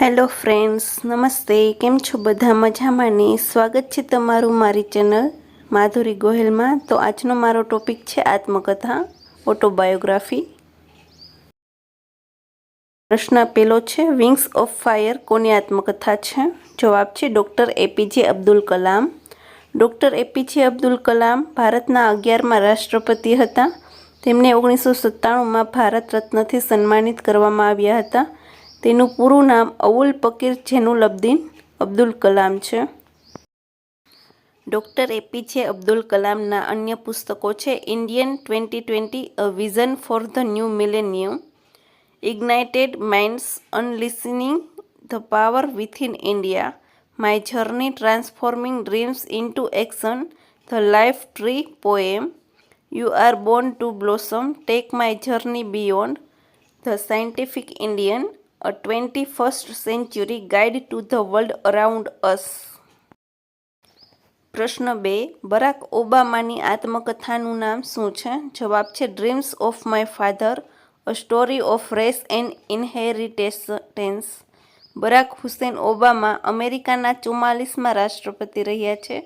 Hello friends, નમસ્તે. કેમ છો બધા? મજામાં ને? સ્વાગત છે તમારું મારી ચેનલ માધુરી ગોહેલમાં. તો આજનો મારો ટોપિક છે આત્મકથા, ઓટોબાયોગ્રાફી. પ્રશ્ન પેલો છે વિંગ્સ ઓફ ફાયર કોની આત્મકથા છે? જવાબ છે doctor APJ Abdul Kalam. Doctor APJ Abdul Kalam ભારતના અગિયારમાં રાષ્ટ્રપતિ હતા. તેમને ઓગણીસો સત્તાણુંમાં ભારત રત્નથી સન્માનિત કરવામાં આવ્યા હતા. તેનું પૂરું નામ અવુલ પકીર જેનુલબ્દીન અબ્દુલ કલામ છે. ડૉક્ટર એપીજે અબ્દુલ કલામના અન્ય પુસ્તકો છે. Indian twenty twenty, a vision for the new millennium, ignited minds unleashing the power within India, my journey transforming dreams into action, the life tree poem, you are born to blossom, take my journey beyond, the scientific Indian a twenty first century guide to the world around us પ્રશ્ન બે, Barack ઓબામાની આત્મકથાનું નામ શું છે? જવાબ છે dreams of my father a story of race and inheritance Barack Hussein Obama અમેરિકાના ચુમ્માલીસમાં રાષ્ટ્રપતિ રહ્યા છે.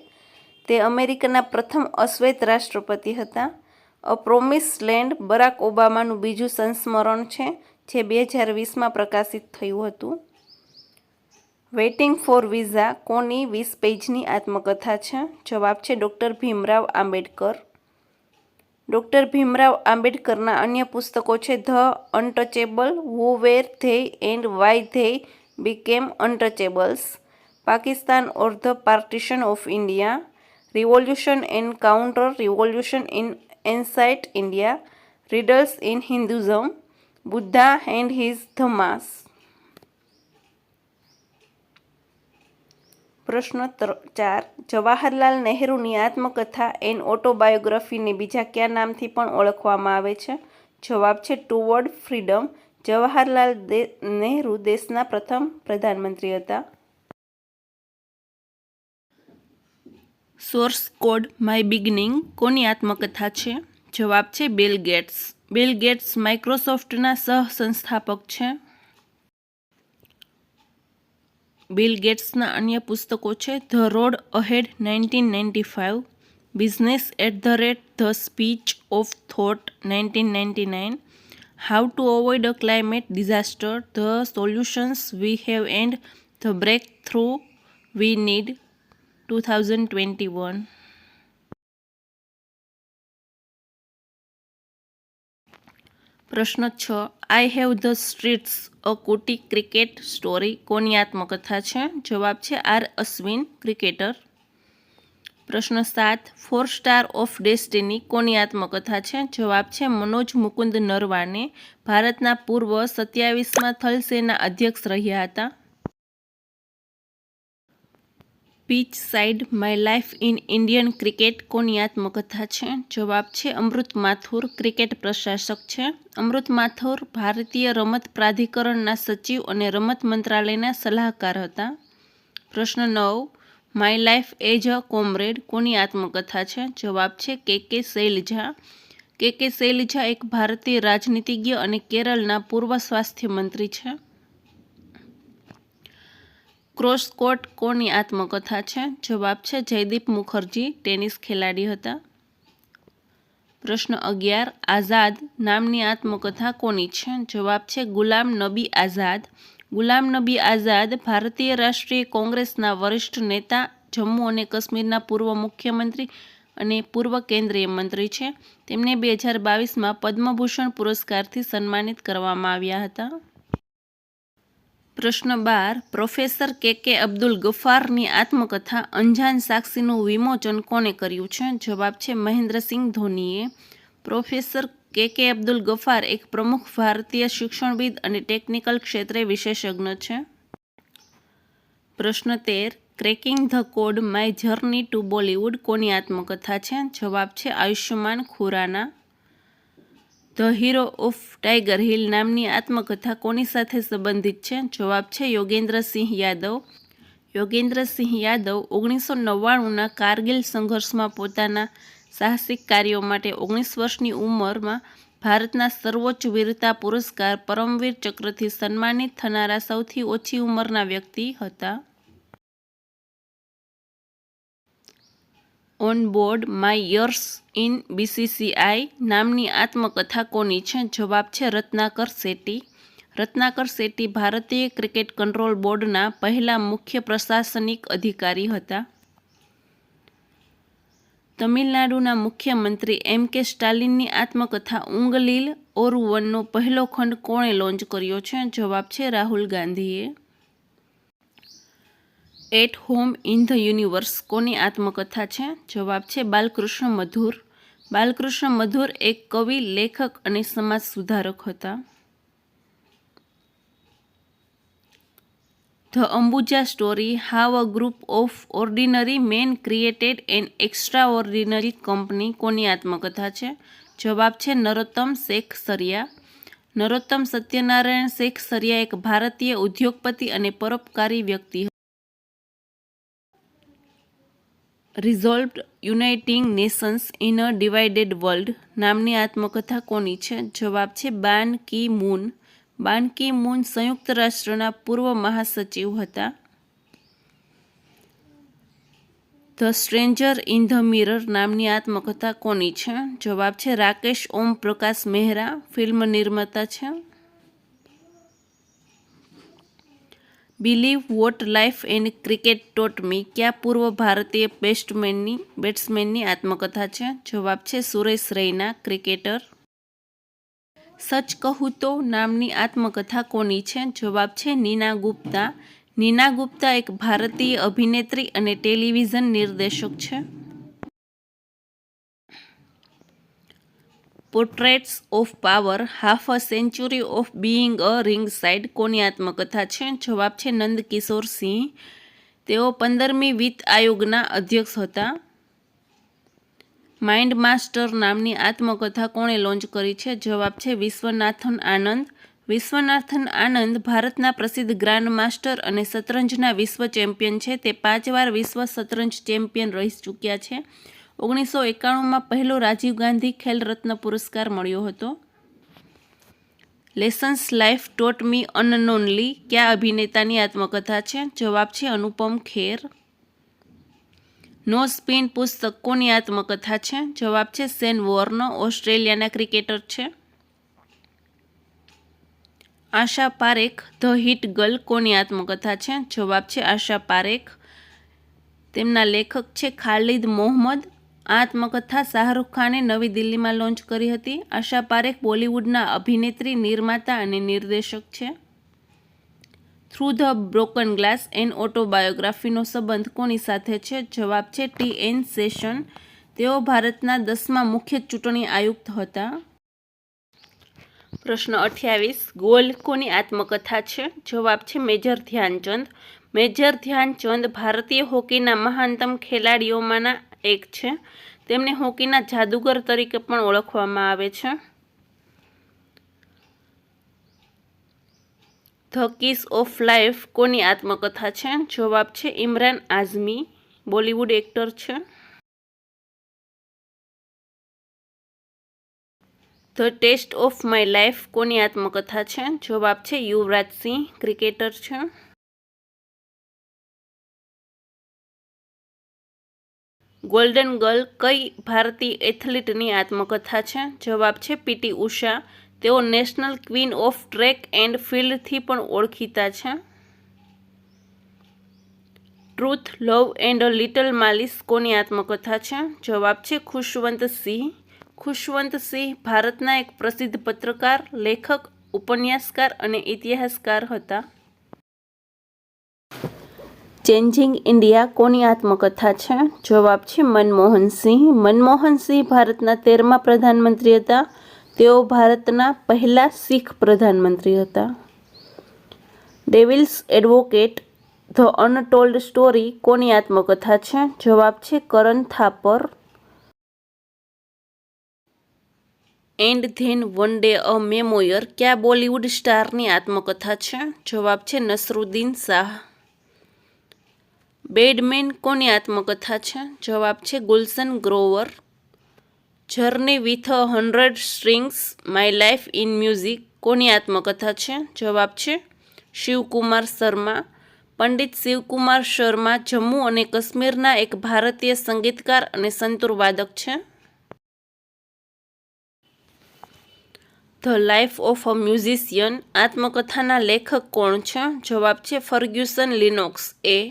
તે અમેરિકાના પ્રથમ અશ્વેત રાષ્ટ્રપતિ હતા. અ પ્રોમિસ લેન્ડ બરાક ઓબામાનું બીજું સંસ્મરણ છે. જે બે હજાર વીસમાં પ્રકાશિત થયું હતું. વેઇટિંગ ફોર વિઝા કોની વીસ પેજની આત્મકથા છે? જવાબ છે ડૉક્ટર ભીમરાવ આંબેડકર. ડૉક્ટર ભીમરાવ આંબેડકરના અન્ય પુસ્તકો છે the untouchable who were they and why they became untouchables. Pakistan or the partition of India. Revolution and counter revolution in ancient India. riddles in Hinduism, Buddha and his Dhammas. પ્રશ્ન ચાર. જવાહરલાલ નહેરુની આત્મકથા N ઓટોબાયોગ્રાફીને બીજા કયા નામથી પણ ઓળખવામાં આવે છે? જવાબ છે ટુવર્ડ ફ્રીડમ જવાહરલાલ નહેરુ દેશના પ્રથમ પ્રધાનમંત્રી હતા. સોર્સ કોડ માય બિગનિંગ કોની આત્મકથા છે? જવાબ છે બિલ ગેટ્સ બિલ ગેટ્સ માઇક્રોસોફ્ટના સહ સંસ્થાપક છે. બિલ ગેટ્સના અન્ય પુસ્તકો છે. The road ahead nineteen ninety five, business at the rate, the speech of thought nineteen ninety nine, how to avoid a climate disaster, the solutions we have and, the breakthrough we need, two thousand twenty one. પ્રશ્ન છ. I have the streets a kutti cricket story કોની આત્મકથા છે? જવાબ છે R. Ashwin cricketer પ્રશ્ન સાત. Four star of destiny કોની આત્મકથા છે? જવાબ છે મનોજ મુકુંદ નરવાને ભારતના પૂર્વ સત્યાવીસમાં થલસેના અધ્યક્ષ રહ્યા હતા. Pitch side my life in Indian cricket કોની આત્મકથા છે? જવાબ છે અમૃત માથુર, ક્રિકેટ પ્રશાસક છે. અમૃત માથુર ભારતીય રમત પ્રાધિકરણના સચિવ અને રમત મંત્રાલયના સલાહકાર હતા. પ્રશ્ન નવ, my life as a comrade કોની આત્મકથા છે? જવાબ છે કે કે શૈલજા. કે કે શૈલજા એક ભારતીય રાજનીતિજ્ઞ અને કેરળના પૂર્વ સ્વાસ્થ્ય મંત્રી છે. ક્રોસકોટ કોની આત્મકથા છે? જવાબ છે જયદીપ મુખર્જી, ટેનિસ ખેલાડી હતા. પ્રશ્ન અગિયાર, આઝાદ નામની આત્મકથા કોની છે? જવાબ છે ગુલામ નબી આઝાદ. ગુલામ નબી આઝાદ ભારતીય રાષ્ટ્રીય કોંગ્રેસના વરિષ્ઠ નેતા, જમ્મુ અને કાશ્મીરના પૂર્વ મુખ્યમંત્રી અને પૂર્વ કેન્દ્રીય મંત્રી છે. તેમને બે હજાર બાવીસમાં પદ્મભૂષણ પુરસ્કારથી સન્માનિત કરવામાં આવ્યા હતા. પ્રશ્ન બાર, પ્રોફેસર કે કે અબ્દુલ ગફારની આત્મકથા અંજાન સાક્ષીનું વિમોચન કોને કર્યું છે? જવાબ છે મહેન્દ્રસિંહ ધોનીએ. પ્રોફેસર કે કે અબ્દુલ ગફાર એક પ્રમુખ ભારતીય શિક્ષણવિદ અને ટેકનિકલ ક્ષેત્રે વિશેષજ્ઞ છે. પ્રશ્ન તેર, cracking the code, my journey to Bollywood કોની આત્મકથા છે? જવાબ છે Ayushmann Khurrana. The hero of Tiger Hill નામની આત્મકથા કોની સાથે સંબંધિત છે? જવાબ છે યોગેન્દ્રસિંહ યાદવ. યોગેન્દ્રસિંહ યાદવ ઓગણીસો નવ્વાણુંના કારગિલ સંઘર્ષમાં પોતાના સાહસિક કાર્યો માટે ઓગણીસ વર્ષની ઉંમરમાં ભારતના સર્વોચ્ચ વીરતા પુરસ્કાર પરમવીર ચક્રથી સન્માનિત થનારા સૌથી ઓછી ઉંમરના વ્યક્તિ હતા. On board my years in BCCI નામની આત્મકથા કોની છે. જવાબ છે રત્નાકર શેટ્ટી. રત્નાકર શેટ્ટી ભારતીય ક્રિકેટ કંટ્રોલ બોર્ડના પહેલા મુખ્ય પ્રશાસનિક અધિકારી હતા. તમિલનાડુના મુખ્યમંત્રી એમ કે સ્ટાલિનની આત્મકથા ઉંગલીલ ઓરુવનનો પહેલો ખંડ કોણે લોન્ચ કર્યો છે? જવાબ છે રાહુલ ગાંધીએ. At home in the universe કોની આત્મકથા છે? જવાબ છે બાલકૃષ્ણ મધુર. બાલકૃષ્ણ મધુર એક કવિ, લેખક અને સમાજ સુધારક હતા. The Ambuja story, how a group of ordinary men created an extraordinary company કોની આત્મકથા છે? જવાબ છે નરોત્તમ શેખ સરિયા. નરોત્તમ સત્યનારાયણ શેખ સરિયા એક ભારતીય ઉદ્યોગપતિ અને પરોપકારી વ્યક્તિ resolved uniting nations in a divided world નામની આત્મકથા કોની છે? જવાબ છે બાન કી મૂન. બાન કી મૂન સંયુક્ત રાષ્ટ્રના પૂર્વ મહાસચિવ હતા. The stranger in the mirror નામની આત્મકથા કોની છે? જવાબ છે રાકેશ ઓમ પ્રકાશ મહેરા, ફિલ્મ નિર્માતા છે. Believe what life and cricket taught me. ક્યાં પૂર્વ ભારતીય બેસ્ટમેનની, બેટ્સમેનની આત્મકથા છે? જવાબ છે સુરેશ રૈના, ક્રિકેટર. સચ કહું તો નામની આત્મકથા કોની છે? જવાબ છે નીના ગુપ્તા. નીના ગુપ્તા એક ભારતીય અભિનેત્રી અને ટેલિવિઝન નિર્દેશક છે. Portraits of power half a century of being a ringside કોની આત્મકથા છે, જવાબ છે નંદકિશોર સિંહ. તેઓ પંદરમી વિત્ત આયોગના અધ્યક્ષ હતા. માઇન્ડ માસ્ટર નામની આત્મકથા કોણે લોન્ચ કરી છે, જવાબ છે વિશ્વનાથન આનંદ. વિશ્વનાથન આનંદ ભારતના પ્રસિદ્ધ ગ્રાન્ડ માસ્ટર અને શતરંજના વિશ્વ ચેમ્પિયન છે. તે પાંચ વાર વિશ્વ શતરંજ ચેમ્પિયન રહી ચૂક્યા છે. ઓગણીસો એકાણુંમાં પહેલો રાજીવ ગાંધી ખેલ રત્ન પુરસ્કાર મળ્યો હતો. લેસન્સ લાઈફ ટોટ મી અનનોનલી કયા અભિનેતાની આત્મકથા છે? જવાબ છે અનુપમ ખેર. નો સ્પિન પુસ્તક કોની આત્મકથા છે? જવાબ છે સેન વોર્નો, ઓસ્ટ્રેલિયાના ક્રિકેટર છે. Asha Parekh, the hit girl કોની આત્મકથા છે? જવાબ છે આશા પારેખ. તેમના લેખક છે ખાલિદ મોહમ્મદ. આત્મકથા શાહરૂખ ખાને નવી દિલ્હીમાં લોન્ચ કરી હતી. આશા પારેખ બોલિવૂડના અભિનેત્રી, નિર્માતા અને નિર્દેશક છે. Through the broken glass an ઓટોબાયોગ્રાફીનો સંબંધ કોની સાથે છે? જવાબ છે ટી એન સેશન. તેઓ ભારતના દસમા મુખ્ય ચૂંટણી આયુક્ત હતા. પ્રશ્ન અઠ્યાવીસ, ગોલ કોની આત્મકથા છે? જવાબ છે મેજર ધ્યાનચંદ. મેજર ધ્યાનચંદ ભારતીય હોકીના મહાનતમ ખેલાડીઓમાંના એક છે. તેમને હોકીના જાદુગર તરીકે પણ ઓળખવામાં આવે છે. ધ કિસ ઓફ લાઈફ કોની આત્મકથા છે? જવાબ છે ઇમરાન આઝમી, બોલિવૂડ એક્ટર છે. The test of my life કોની આત્મકથા છે? જવાબ છે યુવરાજ સિંહ, ક્રિકેટર છે. ગોલ્ડન ગર્લ કઈ ભારતીય એથ્લીટની આત્મકથા છે? જવાબ છે પીટી ઉષા. તેઓ national queen of track and ફિલ્ડથી પણ ઓળખીતા છે. Truth, love and a little malice કોની આત્મકથા છે? જવાબ છે ખુશવંત સિંહ. ખુશવંત સિંહ ભારતના એક પ્રસિદ્ધ પત્રકાર, લેખક, ઉપન્યાસકાર અને ઇતિહાસકાર હતા. ચેન્જિંગ ઇન્ડિયા કોની આત્મકથા છે? જવાબ છે મનમોહન સિંહ. મનમોહન સિંહ ભારતના તેરમા પ્રધાનમંત્રી હતા. તેઓ ભારતના પહેલા શીખ પ્રધાનમંત્રી હતા. Devil's advocate the untold story કોની આત્મકથા છે? જવાબ છે Karan Thapar. And then one day a memoir કયા બોલિવૂડ સ્ટારની આત્મકથા છે? જવાબ છે નસરુદ્દીન શાહ. બેડમેન કોની આત્મકથા છે? જવાબ છે Gulshan Grover. Journey with a hundred strings my life in music કોની આત્મકથા છે? જવાબ છે શિવકુમાર શર્મા. પંડિત શિવકુમાર શર્મા જમ્મુ અને કાશ્મીરના એક ભારતીય સંગીતકાર અને સંતુરવાદક છે. The life of a musician આત્મકથાના લેખક કોણ છે? જવાબ છે Ferguson Lennox a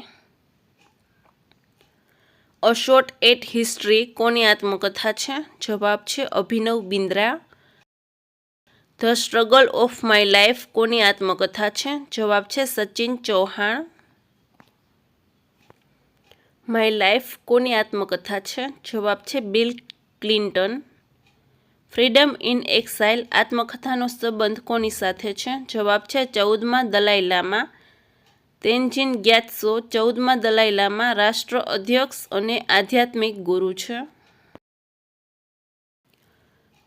a short at history કોની આત્મકથા છે? જવાબ છે Abhinav Bindra. The struggle of my life કોની આત્મકથા છે? જવાબ છે સચિન ચૌહાણ. માય લાઈફ કોની આત્મકથા છે? જવાબ છે Bill Clinton freedom in exile આત્મકથાનો સંબંધ કોની સાથે છે? જવાબ છે ચૌદમાં દલાઈ લામા. તેનજીન ગ્યાત્સો ચૌદમાં દલાઈ લામા રાષ્ટ્ર અધ્યક્ષ અને આધ્યાત્મિક ગુરુ છે.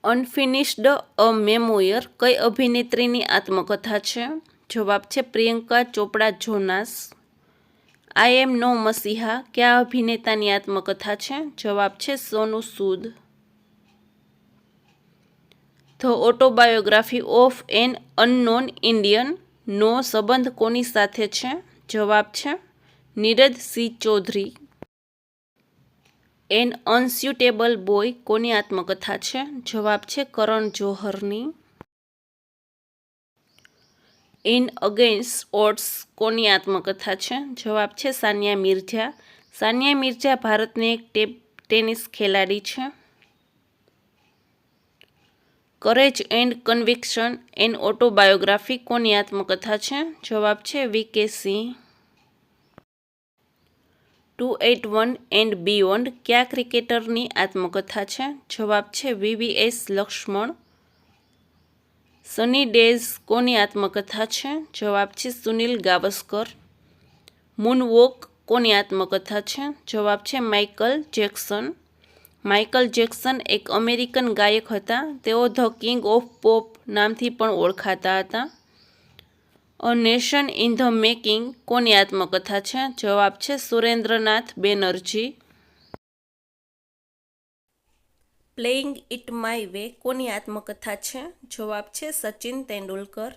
અનફિનિશ્ડ અ મેમોયર કઈ અભિનેત્રીની આત્મકથા છે? જવાબ છે પ્રિયંકા ચોપડા જોનાસ. આઈ એમ નો મસીહા કયા અભિનેતાની આત્મકથા છે? જવાબ છે Sonu Sood. The autobiography of an unknown Indian નો સંબંધ કોની સાથે છે? જવાબ છે Neeraj Singh Chaudhary. An unsuitable boy કોની આત્મકથા છે? જવાબ છે કરણ જોહરની. ઇન અગેન્સ્ટ ઓટ્સ કોની આત્મકથા છે? જવાબ છે સાનિયા મિર્ઝા. સાનિયા મિર્ઝા ભારતની એક ટેપ ટેનિસ ખેલાડી છે. Courage and conviction an autobiography કોની આત્મકથા છે? જવાબ છે V K Singh two at one and beyond કયા ક્રિકેટરની આત્મકથા છે? જવાબ છે વીવીએસ લક્ષ્મણ. સની ડેઝ કોની આત્મકથા છે? જવાબ છે સુનિલ ગાવસ્કર. મૂનવોક કોની આત્મકથા છે? જવાબ છે માઇકલ જેક્સન માઇકલ જેક્સન એક અમેરિકન ગાયક હતા. તેઓ ધ કિંગ ઓફ પોપ નામથી પણ ઓળખાતા હતા. A nation in the making કોની આત્મકથા છે? જવાબ છે Surendranath Banerjee. Playing it my way કોની આત્મકથા છે? જવાબ છે સચિન તેંડુલકર.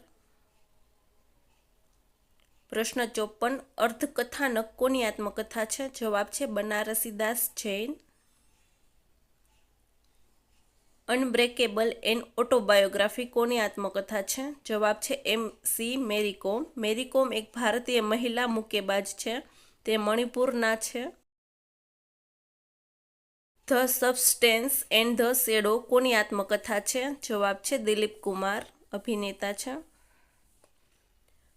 પ્રશ્ન ચોપન અર્ધકથાનક કોની આત્મકથા છે? જવાબ છે Banarsidas Jain. Unbreakable an autobiography કોની આત્મકથા છે? જવાબ છે એમ સી, મેરીકોમ. મેરીકોમ એક ભારતીય મહિલા મુક્કેબાજ છે. તે મણિપુરના છે. The substance and the shadow કોની આત્મકથા છે? જવાબ છે દિલીપ કુમાર. અભિનેતા છે.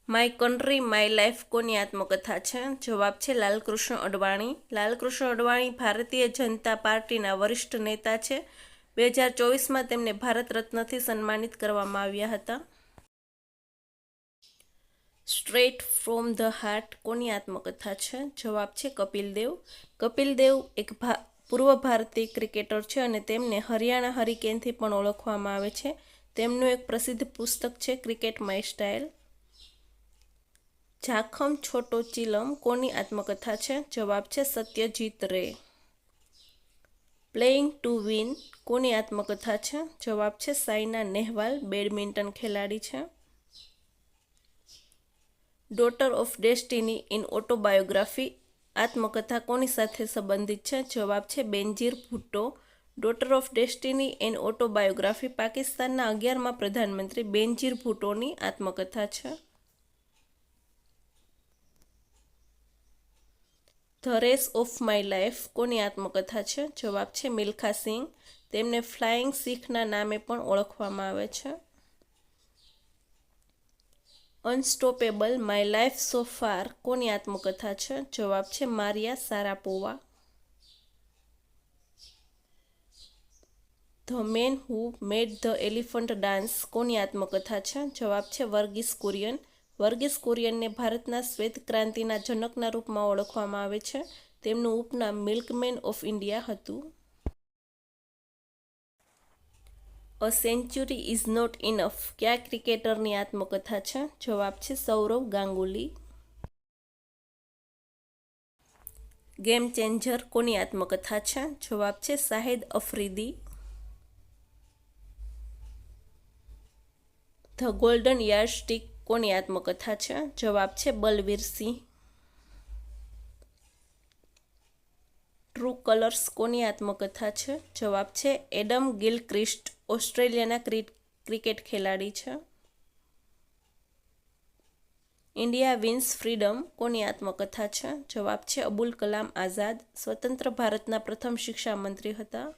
માય કન્ટ્રી, માય લાઈફ કોની આત્મકથા છે? જવાબ છે લાલકૃષ્ણ અડવાણી. લાલકૃષ્ણ અડવાણી ભારતીય જનતા પાર્ટીના વરિષ્ઠ નેતા છે. બે હજાર ચોવીસમાં તેમને ભારત રત્નથી સન્માનિત કરવામાં આવ્યા હતા. સ્ટ્રેટ ફ્રોમ ધ હાર્ટ કોની આત્મકથા છે? જવાબ છે કપિલ દેવ. કપિલ દેવ એક પૂર્વ ભારતીય ક્રિકેટર છે અને તેમને હરિયાણા હરિકેનથી પણ ઓળખવામાં આવે છે. તેમનું એક પ્રસિદ્ધ પુસ્તક છે ક્રિકેટ માય સ્ટાઇલ. જાખમ છોટો ચિલમ કોની આત્મકથા છે? જવાબ છે સત્યજીત રે. પ્લેઇંગ ટુ વિન કોની આત્મકથા છે? જવાબ છે સાઈના નેહવાલ, બેડમિન્ટન ખેલાડી છે. Daughter of destiny in autobiography આત્મકથા કોની સાથે સંબંધિત છે? જવાબ છે Benazir Bhutto. Daughter of destiny an autobiography પાકિસ્તાનના અગિયારમાં પ્રધાનમંત્રી બેનજીર ભુટ્ટોની આત્મકથા છે. The race of my life કોની આત્મકથા છે? જવાબ છે મિલ્ખા સિંહ. તેમને ફ્લાઇંગ શીખના નામે પણ ઓળખવામાં આવે છે. Unstoppable my life so far કોની આત્મકથા છે? જવાબ છે Maria Sharapova. The man who made the elephant dance કોની આત્મકથા છે? જવાબ છે વર્ગીસ કુરિયન. વર્ગીસ કુરિયનને ભારતના શ્વેત ક્રાંતિના જનકના રૂપમાં ઓળખવામાં આવે છે. તેમનું ઉપનામ મિલ્કમેન ઓફ ઇન્ડિયા હતું. A century is not enough. કયા ક્રિકેટરની આત્મકથા છે? જવાબ છે સૌરવ ગાંગુલી. ગેમ ચેન્જર કોની આત્મકથા છે? જવાબ છે Shahid Afridi. The golden yardstick કોની આત્મકથા છે? જવાબ છે બલવીરસિંહ ટ્રુ કલર્સ કોની આત્મકથા છે? જવાબ છે એડમ ગિલક્રિસ્ટ, ઓસ્ટ્રેલિયાના ક્રિકેટ ખેલાડી છે. ઇન્ડિયા વિન્સ ફ્રીડમ કોની આત્મકથા છે? જવાબ છે અબુલ કલામ આઝાદ. સ્વતંત્ર ભારતના પ્રથમ શિક્ષા મંત્રી હતા.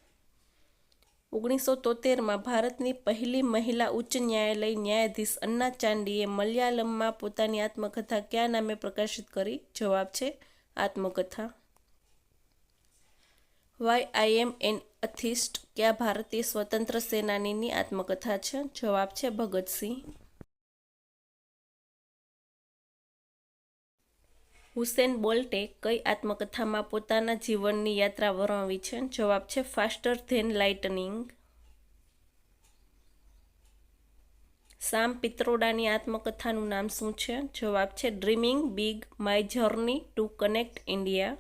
ઓગણીસો તોતેરમાં ભારતની પહેલી મહિલા ઉચ્ચ ન્યાયાલય ન્યાયાધીશ અન્ના ચાંડીએ મલયાલમમાં પોતાની આત્મકથા કયા નામે પ્રકાશિત કરી? જવાબ છે, આત્મકથા. વાય આઈ એમ એન અથિસ્ટ, કયા ભારતીય સ્વતંત્ર સેનાનીની આત્મકથા છે? જવાબ છે, ભગતસિંહ. હુસેન બોલ્ટે કઈ આત્મકથામાં પોતાના જીવનની યાત્રા વર્ણવી છે? જવાબ છે ફાસ્ટર ધેન લાઇટનિંગ સામ પિત્રોડાની આત્મકથાનું નામ શું છે? જવાબ છે dreaming big my journey to connect India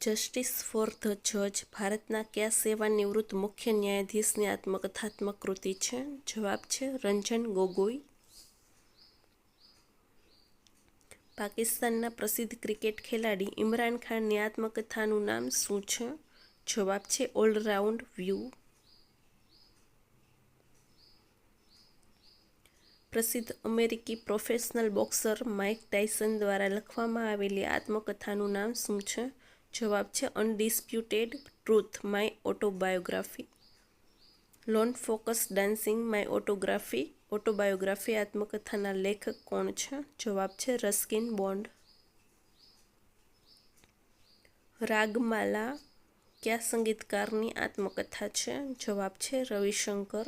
justice for the જજ ભારતના કયા સેવાનિવૃત્ત મુખ્ય ન્યાયાધીશની આત્મકથાત્મક કૃતિ છે જવાબ છે રંજન ગોગોઈ પાકિસ્તાનના પ્રસિદ્ધ ક્રિકેટ ખેલાડી ઇમરાન ખાનની આત્મકથાનું નામ શું છે? જવાબ છે ઓલરાઉન્ડ વ્યૂ. પ્રસિદ્ધ અમેરિકી પ્રોફેશનલ બોક્સર માઇક ટાઇસન દ્વારા લખવામાં આવેલી આત્મકથાનું નામ શું છે? જવાબ છે undisputed truth, my autobiography. Lone focus dancing, my autography. Autobiography આત્મકથાના લેખક કોણ છે? જવાબ છે રસ્કિન બોન્ડ. રાગમાલા કયા સંગીતકારની આત્મકથા છે? જવાબ છે રવિશંકર.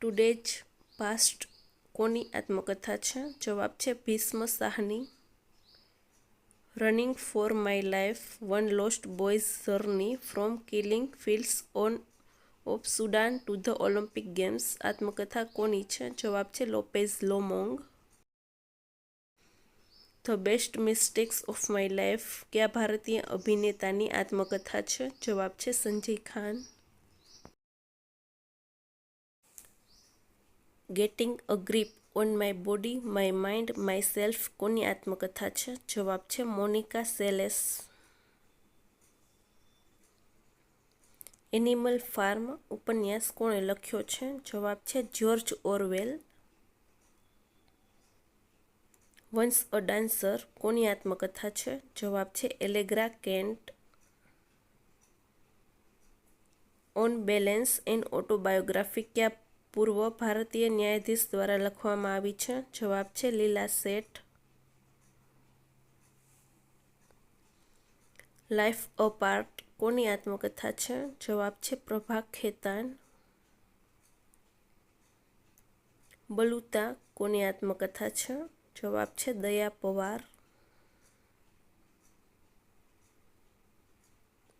ટુડેજ પાસ્ટ કોની આત્મકથા છે? જવાબ છે ભીષ્મ શાહની running for my life one lost boys journey from killing fields on of Sudan to the Olympic games. આત્મકથા કોની છે? જવાબ છે Lopez Lomong. The best mistakes of my life. કયા ભારતીય અભિનેતાની આત્મકથા છે? જવાબ છે Sanjay Khan. Getting a grip on my body, my mind my self કોની આત્મકથા છે? જવાબ છે મોનિકા સેલેસ. એનિમલ ફાર્મ ઉપન્યાસ કોણે લખ્યો છે? જવાબ છે George Orwell. Once a dancer, કોની આત્મકથા છે? જવાબ છે Allegra Kent. On balance and autobiography ક્યાં પૂર્વ ભારતીય ન્યાયાધીશ દ્વારા લખવામાં આવી છે? જવાબ છે લીલા શેઠ. લાઈફ અ પાર્ટ કોની આત્મકથા છે? જવાબ છે પ્રભા ખેતાન. બલુતા કોની આત્મકથા છે? જવાબ છે દયા પવાર.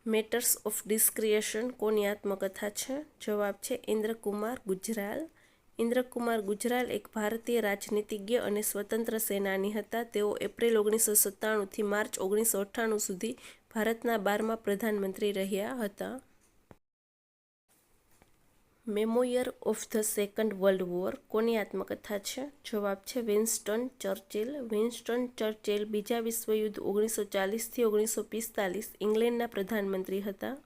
મેટર્સ ઓફ ડિસ્ક્રિએશન કોની આત્મકથા છે? જવાબ છે ઇન્દ્રકુમાર ગુજરાલ. ઇન્દ્રકુમાર ગુજરાલ એક ભારતીય રાજનીતિજ્ઞ અને સ્વતંત્ર સેનાની હતા. તેઓ એપ્રિલ ઓગણીસો સત્તાણુંથી માર્ચ ઓગણીસો અઠ્ઠાણું સુધી ભારતના બારમા પ્રધાનમંત્રી રહ્યા હતા. Memoir of the Second World War, કોની આત્મકથા છે? જવાબ છે વિન્સ્ટન ચર્ચિલ. વિન્સ્ટન ચર્ચિલ બીજા વિશ્વયુદ્ધ ઓગણીસો ચાલીસથી ઓગણીસો પિસ્તાલીસ ઇંગ્લેન્ડના પ્રધાનમંત્રી હતા.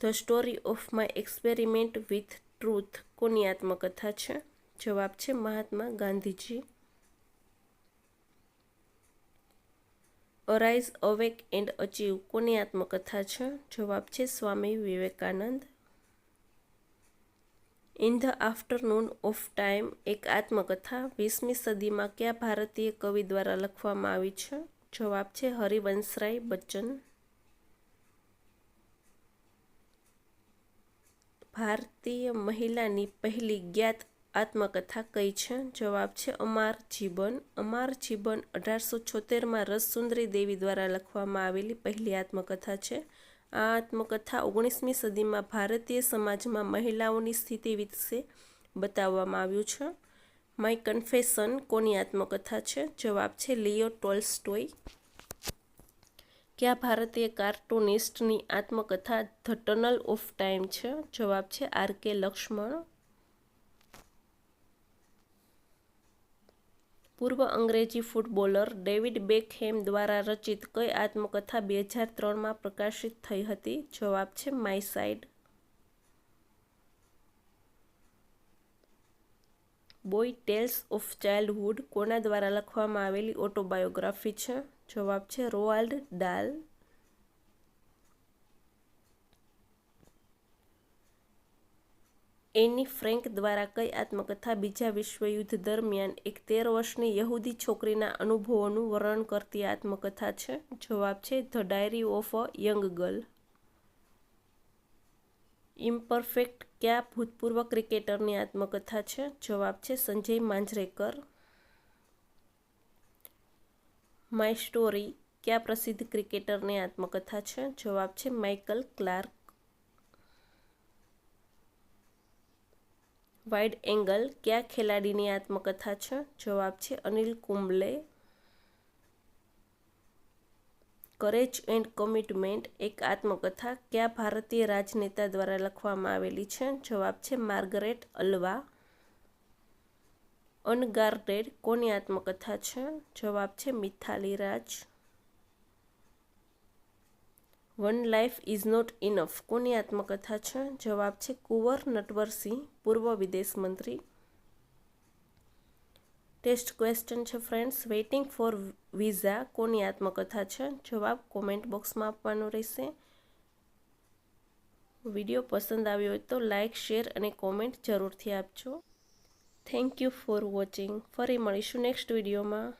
The story of my experiment with truth, કોની આત્મકથા છે? જવાબ છે Mahatma Gandhiji. Arise awake and achieve કોની આત્મકથા છે. જવાબ છે, Swami Vivekananda. In the afternoon of time એક આત્મકથા. વીસમી સદીમાં કયા ભારતીય કવિ દ્વારા લખવામાં આવી છે? જવાબ છે, હરિવંશરાય બચ્ચન. ભારતીય મહિલાની પહેલી જ્ઞાત આત્મકથા કઈ છે. જવાબ છે, અમાર જીવન અમાર જીવન અઢારસો છોતેરમાં રસસુંદરી દેવી દ્વારા લખવામાં આવેલી પહેલી આત્મકથા છે. આ આત્મકથા ઓગણીસમી સદીમાં ભારતીય સમાજમાં મહિલાઓની સ્થિતિ વિશે બતાવવામાં આવ્યું છે. માય કન્ફેશન કોની આત્મકથા છે? જવાબ છે, લિયો ટોલ્સ્ટોય. કયા ભારતીય કાર્ટૂનિસ્ટની આત્મકથા ધ ટનલ ઓફ ટાઈમ છે? જવાબ છે, આર કે લક્ષ્મણ. પૂર્વ અંગ્રેજી ફૂટબોલર ડેવિડ બેકહેમ દ્વારા રચિત કઈ આત્મકથા બે હજાર ત્રણમાં પ્રકાશિત થઈ હતી? જવાબ છે, my side. Boy tales of childhood કોના દ્વારા લખવામાં આવેલી ઓટોબાયોગ્રાફી છે? જવાબ છે રોઆલ્ડ ડાલ. એની ફ્રેન્ક દ્વારા કઈ આત્મકથા બીજા વિશ્વયુદ્ધ દરમિયાન એક તેર વર્ષની યહૂદી છોકરીના અનુભવોનું વર્ણન કરતી આત્મકથા છે? જવાબ છે, the diary of a young girl. Imperfect કયા ભૂતપૂર્વ ક્રિકેટરની આત્મકથા છે? જવાબ છે, સંજય માંજરેકર. માય સ્ટોરી કયા પ્રસિદ્ધ ક્રિકેટરની આત્મકથા છે? જવાબ છે, માઇકલ ક્લાર્ક. વાઇડ એંગલ કયા ખેલાડીની આત્મકથા છે? જવાબ છે Anil Kumble. Courage and commitment એક આત્મકથા કયા ભારતીય રાજનેતા દ્વારા લખવામાં આવેલી છે? જવાબ છે માર્ગરેટ અલ્વા. અનગાર્ડેડ કોની આત્મકથા છે? જવાબ છે Mithali Raj. One life is not enough કોની આત્મકથા છે? જવાબ છે કુંવર નટવરસિંહ પૂર્વ વિદેશ મંત્રી. ટેસ્ટ ક્વેશ્ચન છે ફ્રેન્ડ્સ વેઇટિંગ ફોર વિઝા કોની આત્મકથા છે? જવાબ કોમેન્ટ બોક્સમાં આપવાનો રહેશે. વીડિયો પસંદ આવ્યો હોય તો લાઇક શેર અને કોમેન્ટ જરૂરથી આપજો. થેન્ક યુ ફોર વોચિંગ ફરી મળીશું નેક્સ્ટ વિડીયોમાં.